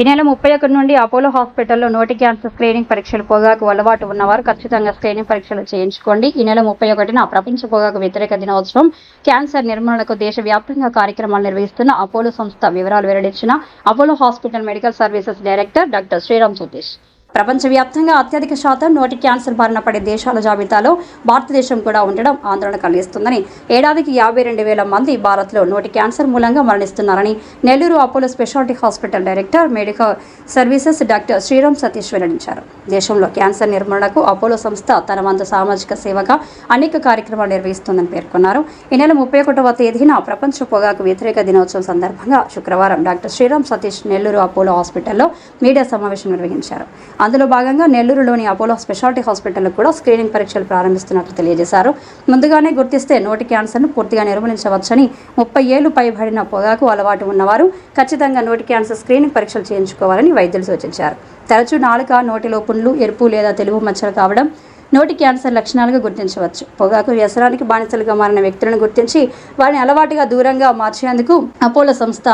ఈ నెల ముప్పై ఒకటి నుండి అపోలో హాస్పిటల్లో నోటి క్యాన్సర్ స్క్రీనింగ్ పరీక్షలు పొగాకు అలవాటు ఉన్నవారు ఖచ్చితంగా స్క్రీనింగ్ పరీక్షలు చేయించుకోండి. ఈ నెల ముప్పై ఒకటిన ప్రపంచ పొగాకు వ్యతిరేక దినోత్సవం. క్యాన్సర్ నిర్మూలనకు దేశవ్యాప్తంగా కార్యక్రమాలు నిర్వహిస్తున్న అపోలో సంస్థ వివరాలు వెల్లడించిన Apollo hospital medical services director doctor Sriram Satish. ప్రపంచవ్యాప్తంగా అత్యధిక శాతం నోటి క్యాన్సర్ బారిన పడే దేశాల జాబితాలో భారతదేశం కూడా ఉండడం ఆందోళన కలిగిస్తుందని. ఏడాదికి యాభై రెండు వేల మంది భారత్లో నోటి క్యాన్సర్ మూలంగా మరణిస్తున్నారని Nellore Apollo speciality hospital director medical services doctor Sriram Satish వెల్లడించారు. దేశంలో క్యాన్సర్ నిర్మూలనకు అపోలో సంస్థ తన వంతు సామాజిక సేవగా అనేక కార్యక్రమాలు నిర్వహిస్తుందని పేర్కొన్నారు. ఈ నెల ముప్పై ఒకటవ తేదీన ప్రపంచ పొగాకు వ్యతిరేక దినోత్సవం సందర్భంగా శుక్రవారం డాక్టర్ శ్రీరామ్ సతీష్ నెల్లూరు అపోలో హాస్పిటల్లో మీడియా సమావేశం నిర్వహించారు. అందులో భాగంగా నెల్లూరులోని అపోలో స్పెషాలిటీ హాస్పిటల్లో కూడా స్క్రీనింగ్ పరీక్షలు ప్రారంభిస్తున్నట్లు తెలియజేశారు. ముందుగానే గుర్తిస్తే నోటి క్యాన్సర్ను పూర్తిగా నిర్మూలించవచ్చని ముప్పై ఏళ్ళు పైబడిన పొగాకు అలవాటు ఉన్నవారు ఖచ్చితంగా నోటి క్యాన్సర్ స్క్రీనింగ్ పరీక్షలు చేయించుకోవాలని వైద్యులు సూచించారు. తరచూ నాలుక నోటిలో పుండ్లు ఎరుపు లేదా తెలుగు మచ్చలు కావడం నోటి క్యాన్సర్ లక్షణాలుగా గుర్తించవచ్చు. పొగాకు వ్యసనానికి బానిసలుగా మారిన వ్యక్తులను గుర్తించి వారిని అలవాటుగా దూరంగా మార్చేందుకు అపోలో సంస్థ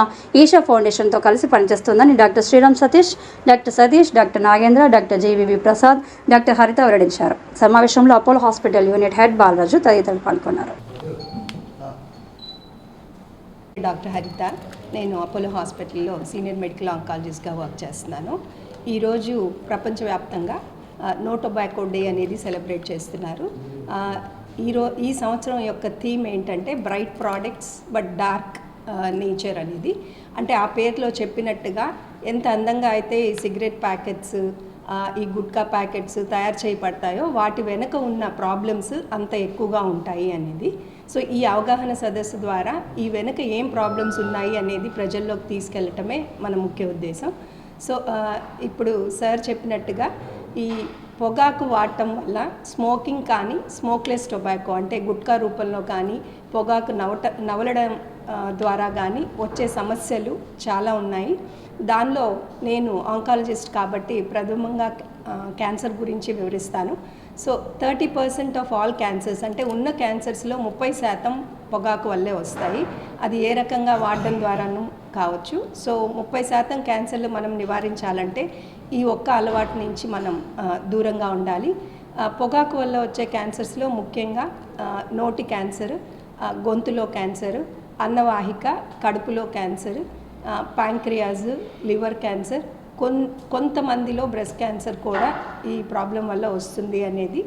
ఈషా ఫౌండేషన్తో కలిసి పనిచేస్తుందని doctor Sriram Satish doctor Satish doctor Nagendra doctor JVV Prasad doctor Haritha వెల్లడించారు. సమావేశంలో Apollo hospital unit head Balaraju తదితరులు పాల్గొన్నారు. డాక్టర్ హరిత నేను అపోలో హాస్పిటల్లో సీనియర్ మెడికల్ ఆంకాలజిస్ట్గా వర్క్ చేస్తున్నాను. ఈరోజు ప్రపంచవ్యాప్తంగా నో టొబాకో డే అనేది సెలబ్రేట్ చేస్తున్నారు. ఈరో ఈ సంవత్సరం యొక్క థీమ్ ఏంటంటే bright products but dark nature అనేది. అంటే ఆ పేరులో చెప్పినట్టుగా ఎంత అందంగా అయితే ఈ సిగరెట్ ప్యాకెట్స్ ఈ గుట్కా ప్యాకెట్స్ తయారు చేయబడతాయో వాటి వెనుక ఉన్న ప్రాబ్లమ్స్ అంత ఎక్కువగా ఉంటాయి అనేది. సో ఈ అవగాహన సదస్సు ద్వారా ఈ వెనుక ఏం ప్రాబ్లమ్స్ ఉన్నాయి అనేది ప్రజల్లోకి తీసుకెళ్ళటమే మన ముఖ్య ఉద్దేశం. సో ఇప్పుడు సార్ చెప్పినట్టుగా ఈ పొగాకు వాడటం వల్ల స్మోకింగ్ కానీ స్మోక్లెస్ టొబాకో అంటే గుట్కా రూపంలో కానీ పొగాకు నవట నవలడం ద్వారా కానీ వచ్చే సమస్యలు చాలా ఉన్నాయి. దానిలో నేను ఆంకాలజిస్ట్ కాబట్టి ప్రథమంగా క్యాన్సర్ గురించి వివరిస్తాను. So thirty percent of all cancers అంటే ఉన్న క్యాన్సర్స్లో ముప్పై శాతం పొగాకు వల్లే వస్తాయి. అది ఏ రకంగా వాడడం ద్వారాను కావచ్చు. సో ముప్పై శాతం క్యాన్సర్లు మనం నివారించాలంటే ఈ ఒక్క అలవాటు నుంచి మనం దూరంగా ఉండాలి. పొగాకు వల్ల వచ్చే క్యాన్సర్స్లో ముఖ్యంగా నోటి క్యాన్సర్ గొంతులో క్యాన్సర్ అన్నవాహిక కడుపులో క్యాన్సర్ ప్యాంక్రియాజ్ లివర్ క్యాన్సర్ కొన్ కొంతమందిలో బ్రెస్ట్ క్యాన్సర్ కూడా ఈ ప్రాబ్లం వల్ల వస్తుంది అనేది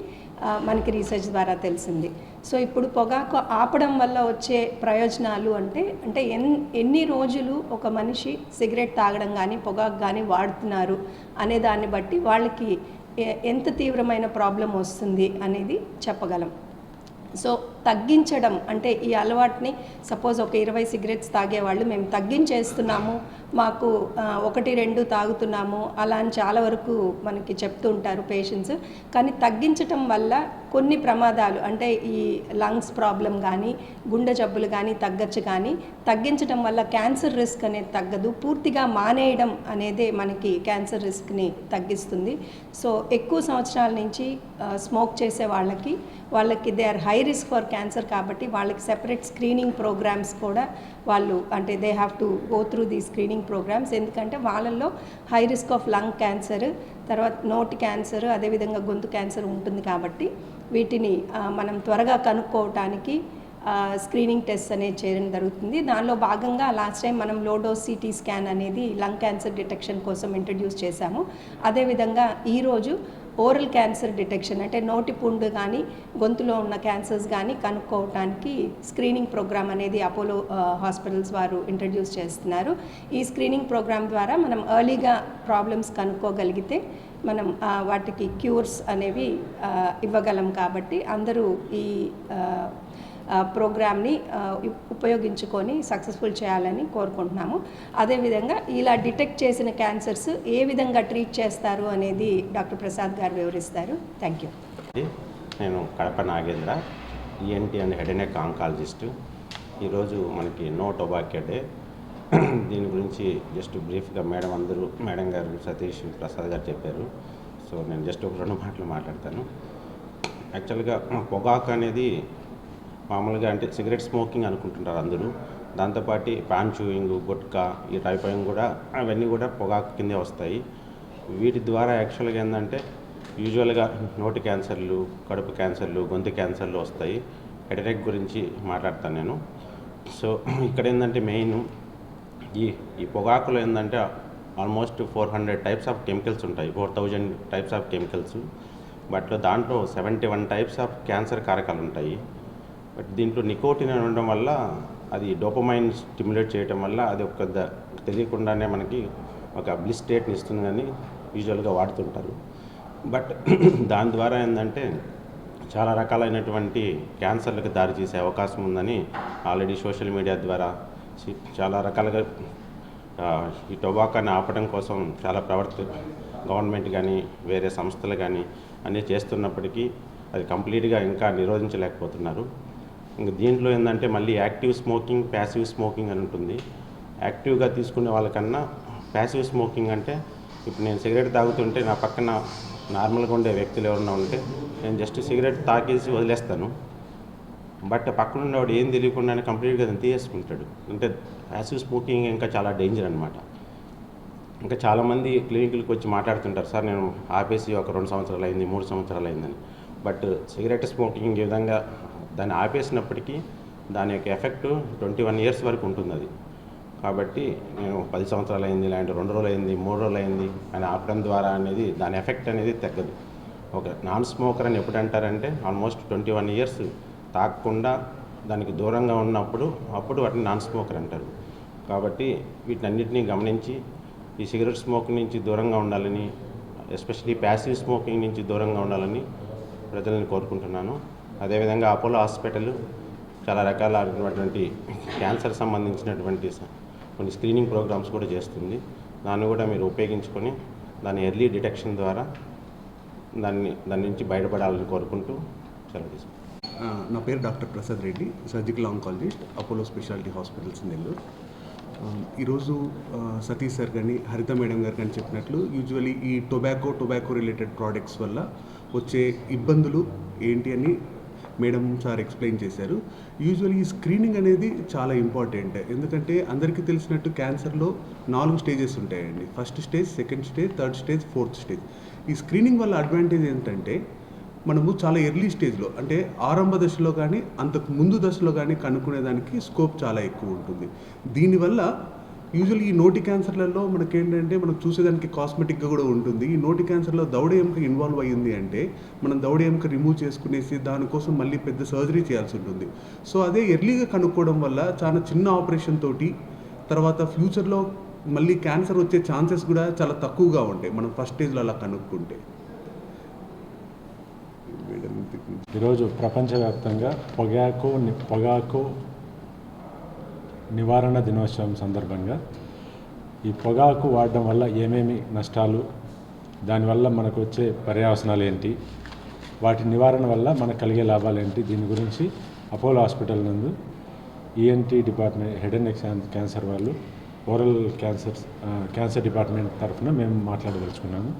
మనకి రీసెర్చ్ ద్వారా తెలిసింది. సో ఇప్పుడు పొగాకు ఆపడం వల్ల వచ్చే ప్రయోజనాలు అంటే అంటే ఎన్ ఎన్ని రోజులు ఒక మనిషి సిగరెట్ తాగడం కానీ పొగాకు కానీ వాడుతున్నారు అనే దాన్ని బట్టి వాళ్ళకి ఎంత తీవ్రమైన ప్రాబ్లం వస్తుంది అనేది చెప్పగలం. సో తగ్గించడం అంటే ఈ అలవాటుని సపోజ్ ఒక ఇరవై సిగరెట్స్ తాగేవాళ్ళు మేము తగ్గించేస్తున్నాము మాకు ఒకటి రెండు తాగుతున్నాము అలా అని చాలా వరకు మనకి చెప్తూ ఉంటారు పేషెంట్స్. కానీ తగ్గించటం వల్ల కొన్ని ప్రమాదాలు అంటే ఈ లంగ్స్ ప్రాబ్లం కానీ గుండె జబ్బులు కానీ తగ్గచ్చు కానీ తగ్గించడం వల్ల క్యాన్సర్ రిస్క్ అనేది తగ్గదు. పూర్తిగా మానేయడం అనేదే మనకి క్యాన్సర్ రిస్క్ని తగ్గిస్తుంది. సో ఎక్కువ సంవత్సరాల నుంచి స్మోక్ చేసే వాళ్ళకి వాళ్ళకి they are high risk for cancer కాబట్టి వాళ్ళకి సెపరేట్ స్క్రీనింగ్ ప్రోగ్రామ్స్ కూడా వాళ్ళు అంటే they have to go through the screening programs. ఎందుకంటే వాళ్ళల్లో high risk of lung cancer తర్వాత నోటి క్యాన్సర్ అదేవిధంగా గొంతు క్యాన్సర్ ఉంటుంది కాబట్టి వీటిని మనం త్వరగా కనుక్కోవటానికి స్క్రీనింగ్ టెస్ట్ అనేది చేయడం జరుగుతుంది. దానిలో భాగంగా లాస్ట్ టైం మనం లోడో సిటీ స్కాన్ అనేది లంగ్ క్యాన్సర్ డిటెక్షన్ కోసం ఇంట్రడ్యూస్ చేశాము. అదేవిధంగా ఈరోజు ఓరల్ క్యాన్సర్ డిటెక్షన్ అంటే నోటి పుండు కానీ గొంతులో ఉన్న క్యాన్సర్స్ కానీ కనుక్కోవటానికి స్క్రీనింగ్ ప్రోగ్రామ్ అనేది అపోలో హాస్పిటల్స్ వారు ఇంట్రడ్యూస్ చేస్తున్నారు. ఈ స్క్రీనింగ్ ప్రోగ్రామ్ ద్వారా మనం ఎర్లీగా ప్రాబ్లమ్స్ కనుక్కోగలిగితే మనం వాటికి క్యూర్స్ అనేవి ఇవ్వగలం కాబట్టి అందరూ ఈ ప్రోగ్రామ్ని ఉపయోగించుకొని సక్సెస్ఫుల్ చేయాలని కోరుకుంటున్నాము. అదేవిధంగా ఇలా డిటెక్ట్ చేసిన క్యాన్సర్స్ ఏ విధంగా ట్రీట్ చేస్తారు అనేది డాక్టర్ ప్రసాద్ గారు వివరిస్తారు. Thank you. నేను Kadapa Nagendra ENT and head and neck ఈరోజు మనకి నో టొబాకో డే. దీని గురించి జస్ట్ బ్రీఫ్గా మేడం అందరూ మేడం గారు సతీష్ ప్రసాద్ గారు చెప్పారు. సో నేను జస్ట్ ఒక రెండు మాటలు మాట్లాడతాను. యాక్చువల్గా పొగాకు అనేది మామూలుగా అంటే సిగరెట్ స్మోకింగ్ అనుకుంటుంటారు అందరూ. దాంతోపాటు పాన్ చూయింగ్ గుట్కా ఈ టైపింగ్ కూడా అవన్నీ కూడా పొగాకు కిందే వస్తాయి. వీటి ద్వారా యాక్చువల్గా ఏంటంటే యూజువల్గా నోటి క్యాన్సర్లు కడుపు క్యాన్సర్లు గొంతు క్యాన్సర్లు వస్తాయి. హెడరేక్ గురించి మాట్లాడతాను నేను. సో ఇక్కడ ఏంటంటే మెయిన్ ఈ ఈ పొగాకులో ఏంటంటే almost four hundred types of chemicals ఉంటాయి. Four thousand types of chemicals but దాంట్లో seventy one types of cancer కారకాలు ఉంటాయి. బట్ దీంట్లో నికోటిన్ అని ఉండడం వల్ల అది డోపమైన్ స్టిమ్యులేట్ చేయటం వల్ల అది ఒక ద- తెలియకుండానే మనకి ఒక బ్లిస్ స్టేట్ని ఇస్తుందని యూజువల్గా వాడుతుంటారు. బట్ దాని ద్వారా ఏంటంటే చాలా రకాలైనటువంటి క్యాన్సర్లకు దారి చేసే అవకాశం ఉందని ఆల్రెడీ సోషల్ మీడియా ద్వారా చాలా రకాలుగా ఈ టొబాకాని ఆపడం కోసం చాలా ప్రవర్త గవర్నమెంట్ కానీ వేరే సంస్థలు కానీ అన్నీ చేస్తున్నప్పటికీ అది కంప్లీట్గా ఇంకా నిరోధించలేకపోతున్నారు. ఇంక దీంట్లో ఏంటంటే మళ్ళీ యాక్టివ్ స్మోకింగ్ ప్యాసివ్ స్మోకింగ్ అని ఉంటుంది. యాక్టివ్గా తీసుకునే వాళ్ళకన్నా ప్యాసివ్ స్మోకింగ్ అంటే ఇప్పుడు నేను సిగరెట్ తాగుతుంటే నా పక్కన నార్మల్గా ఉండే వ్యక్తులు ఎవరన్నా ఉంటే నేను జస్ట్ సిగరెట్ తాకేసి వదిలేస్తాను. బట్ పక్కన ఉండేవాడు ఏం తెలియకుండానే కంప్లీట్గా దాన్ని తీసేసుకుంటాడు. అంటే యాసిడ్ స్మోకింగ్ ఇంకా చాలా డేంజర్ అనమాట ఇంకా చాలామంది క్లినిక్లకు వచ్చి మాట్లాడుతుంటారు సార్ నేను ఆపేసి ఒక రెండు సంవత్సరాలు అయింది మూడు సంవత్సరాలు అయిందని బట్ సిగరెట్ స్మోకింగ్ ఈ విధంగా దాన్ని ఆపేసినప్పటికీ దాని యొక్క ఎఫెక్ట్ ట్వంటీ వన్ ఇయర్స్ వరకు ఉంటుంది అది కాబట్టి నేను పది సంవత్సరాలు అయింది లేదంటే రెండు రోజులు అయింది మూడు రోజులు అయింది అని ఆపడం ద్వారా అనేది దాని ఎఫెక్ట్ అనేది తగ్గదు. ఒక నాన్ స్మోకర్ అని ఎప్పుడు అంటారంటే ఆల్మోస్ట్ ట్వంటీ వన్ ఇయర్స్ తాకకుండా దానికి దూరంగా ఉన్నప్పుడు అప్పుడు వాటిని నాన్ స్మోకర్ అంటారు. కాబట్టి వీటన్నిటిని గమనించి ఈ సిగరెట్ స్మోక్ నుంచి దూరంగా ఉండాలని ఎస్పెషలీ ప్యాసివ్ స్మోకింగ్ నుంచి దూరంగా ఉండాలని ప్రజలను కోరుకుంటున్నాను. అదేవిధంగా అపోలో హాస్పిటల్ చాలా రకాలైనటువంటి క్యాన్సర్ సంబంధించినటువంటి కొన్ని స్క్రీనింగ్ ప్రోగ్రామ్స్ కూడా చేస్తుంది. దాన్ని కూడా మీరు ఉపయోగించుకొని దాని ఎర్లీ డిటెక్షన్ ద్వారా దాన్ని దాని నుంచి బయటపడాలని కోరుకుంటూ సెలవు తీసుకుంటాను నా పేరు doctor Prasad Reddy surgical oncologist Apollo speciality hospitals Nellore. ఈరోజు సతీష్ సార్ కానీ హరిత మేడం గారు కానీ చెప్పినట్లు యూజువలీ ఈ టొబాకో టొబాకో రిలేటెడ్ ప్రోడక్ట్స్ వల్ల వచ్చే ఇబ్బందులు ఏంటి అని మేడం సార్ ఎక్స్ప్లెయిన్ చేశారు. యూజువల్ ఈ స్క్రీనింగ్ అనేది చాలా ఇంపార్టెంట్ ఎందుకంటే అందరికీ తెలిసినట్టు క్యాన్సర్లో నాలుగు స్టేజెస్ ఉంటాయండి. First stage second stage third stage fourth stage ఈ స్క్రీనింగ్ వల్ల అడ్వాంటేజ్ ఏంటంటే మనము చాలా ఎర్లీ స్టేజ్లో అంటే ఆరంభ దశలో కానీ అంతకు ముందు దశలో కానీ కనుక్కునేదానికి స్కోప్ చాలా ఎక్కువ ఉంటుంది. దీనివల్ల యూజువల్లీ ఈ నోటి క్యాన్సర్లలో మనకి ఏంటంటే మనం చూసేదానికి కాస్మెటిక్గా కూడా ఉంటుంది. ఈ నోటి క్యాన్సర్లో దౌడ ఎముక ఇన్వాల్వ్ అయ్యింది అంటే మనం దౌడ ఎముక రిమూవ్ చేసుకునేసి దానికోసం మళ్ళీ పెద్ద సర్జరీ చేయాల్సి ఉంటుంది. సో అదే ఎర్లీగా కనుక్కోవడం వల్ల చాలా చిన్న ఆపరేషన్ తోటి తర్వాత ఫ్యూచర్లో మళ్ళీ క్యాన్సర్ వచ్చే ఛాన్సెస్ కూడా చాలా తక్కువగా ఉంటాయి. మనం ఫస్ట్ స్టేజ్లో అలా కనుక్కుంటే మేడం ఇంతకు ఈరోజు ప్రపంచవ్యాప్తంగా పొగాకు పొగాకు నివారణ దినోత్సవం సందర్భంగా ఈ పొగాకు వాడడం వల్ల ఏమేమి నష్టాలు దానివల్ల మనకు వచ్చే పర్యావసనాలు ఏంటి వాటి నివారణ వల్ల మనకు కలిగే లాభాలు ఏంటి దీని గురించి అపోలో హాస్పిటల్ నందు ENT department head and neck cancer వాళ్ళు ఓరల్ క్యాన్సర్ క్యాన్సర్ డిపార్ట్మెంట్ తరఫున మేము మాట్లాడదలుచుకున్నాము.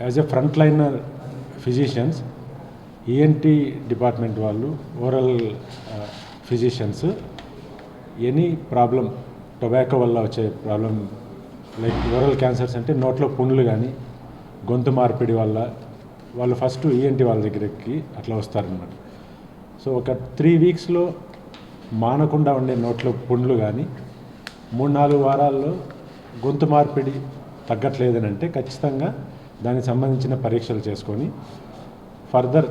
As a front liner physicians ENT department వాళ్ళు oral physicians any problem tobacco వల్ల వచ్చే ప్రాబ్లం లైక్ ఓరల్ క్యాన్సర్స్ అంటే నోట్లో పుండ్లు కానీ గొంతు మార్పిడి వల్ల వాళ్ళు ఫస్ట్ ఈఎన్టీ వాళ్ళ దగ్గరికి అట్లా వస్తారనమాట సో ఒక త్రీ వీక్స్లో మానకుండా ఉండే నోట్లో పుండ్లు కానీ మూడు నాలుగు వారాల్లో గొంతు మార్పిడి తగ్గట్లేదని అంటే ఖచ్చితంగా దానికి సంబంధించిన పరీక్షలు చేసుకొని ఫర్దర్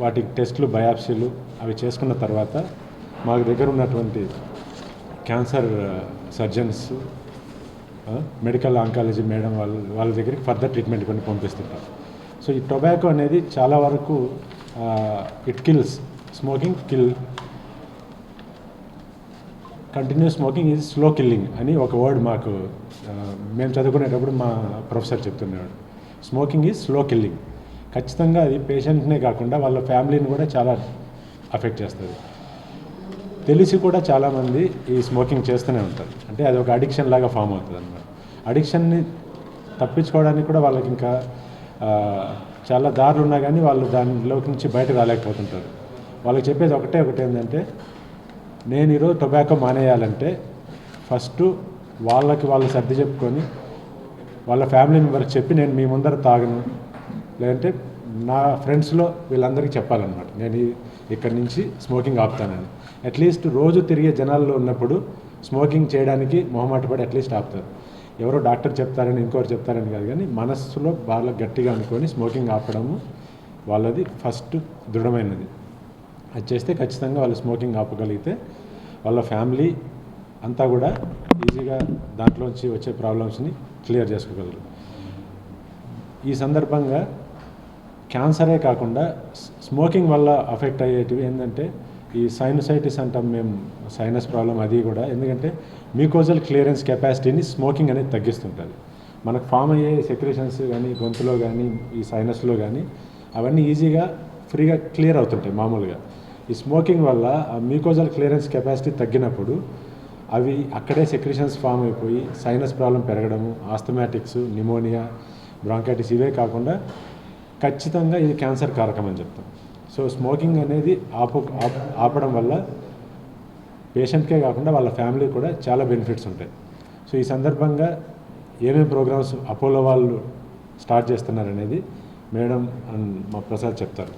వాటికి టెస్టులు బయాప్సీలు అవి చేసుకున్న తర్వాత మాకు దగ్గర ఉన్నటువంటి cancer surgeons medical oncology madam వాళ్ళ వాళ్ళ దగ్గరికి ఫర్దర్ ట్రీట్మెంట్ కొన్ని పంపిస్తుంటారు. సో ఈ టొబాకో అనేది చాలా వరకు it kills smoking kill continuous smoking is slow killing అని ఒక వర్డ్ మాకు మేము చదువుకునేటప్పుడు మా ప్రొఫెసర్ చెప్తున్నాడు స్మోకింగ్ ఈజ్ స్లో కిల్లింగ్ ఖచ్చితంగా అది పేషెంట్నే కాకుండా వాళ్ళ ఫ్యామిలీని కూడా చాలా అఫెక్ట్ చేస్తుంది. తెలిసి కూడా చాలామంది ఈ స్మోకింగ్ చేస్తూనే ఉంటారు. అంటే అది ఒక అడిక్షన్ లాగా ఫామ్ అవుతుంది అనమాట అడిక్షన్ని తప్పించుకోవడానికి కూడా వాళ్ళకి ఇంకా చాలా దారులు ఉన్నా కానీ వాళ్ళు దానిలోకి నుంచి బయట రాలేకపోతుంటారు. వాళ్ళకి చెప్పేది ఒకటే ఒకటి ఏంటంటే నేను ఈరోజు టొబాకో మానేయాలంటే ఫస్ట్ వాళ్ళకి వాళ్ళు సర్ది చెప్పుకొని వాళ్ళ ఫ్యామిలీ మెంబర్కి చెప్పి నేను మీ ముందర తాగను. లేదంటే నా ఫ్రెండ్స్లో వీళ్ళందరికీ చెప్పాలన్నమాట. నేను ఇక్కడి నుంచి స్మోకింగ్ ఆపుతానని. అట్లీస్ట్ రోజు తిరిగే జనాల్లో ఉన్నప్పుడు స్మోకింగ్ చేయడానికి మొహమాటపడి అట్లీస్ట్ ఆపుతారు. ఎవరో డాక్టర్ చెప్తారని ఇంకోరు చెప్తారని కాదు కానీ మనస్సులో బాగా గట్టిగా అనుకొని స్మోకింగ్ ఆపడము వాళ్ళది ఫస్ట్ దృఢమైనది. అది చేస్తే ఖచ్చితంగా వాళ్ళు స్మోకింగ్ ఆపగలిగితే వాళ్ళ ఫ్యామిలీ అంతా కూడా ఈజీగా దాంట్లోంచి వచ్చే ప్రాబ్లమ్స్ని క్లియర్ చేసుకోగలరు ఈ సందర్భంగా క్యాన్సరే కాకుండా స్మోకింగ్ వల్ల అఫెక్ట్ అయ్యేటివి ఏంటంటే ఈ సైనసైటిస్ అంటాం మేము సైనస్ ప్రాబ్లం అది కూడా. ఎందుకంటే మీకోజల్ క్లియరెన్స్ కెపాసిటీని స్మోకింగ్ అనేది తగ్గిస్తుంటుంది. మనకు ఫామ్ అయ్యే సెక్రేషన్స్ కానీ గొంతులో కానీ ఈ సైనస్లో కానీ అవన్నీ ఈజీగా ఫ్రీగా క్లియర్ అవుతుంటాయి మామూలుగా. ఈ స్మోకింగ్ వల్ల ఆ మీకోజల్ క్లియరెన్స్ కెపాసిటీ తగ్గినప్పుడు అవి అక్కడే సెక్రిషన్స్ ఫామ్ అయిపోయి సైనస్ ప్రాబ్లం పెరగడము ఆస్థమాటిక్స్ నిమోనియా బ్రాంకైటిస్ ఇవే కాకుండా ఖచ్చితంగా ఇది క్యాన్సర్ కారకం అని చెప్తాం. సో స్మోకింగ్ అనేది ఆపు ఆపడం వల్ల పేషెంట్కే కాకుండా వాళ్ళ ఫ్యామిలీ కూడా చాలా బెనిఫిట్స్ ఉంటాయి. సో ఈ సందర్భంగా ఏమేమి ప్రోగ్రామ్స్ అపోలో వాళ్ళు స్టార్ట్ చేస్తున్నారు అనేది మేడం అండ్ మా ప్రసాద్ చెప్తారు.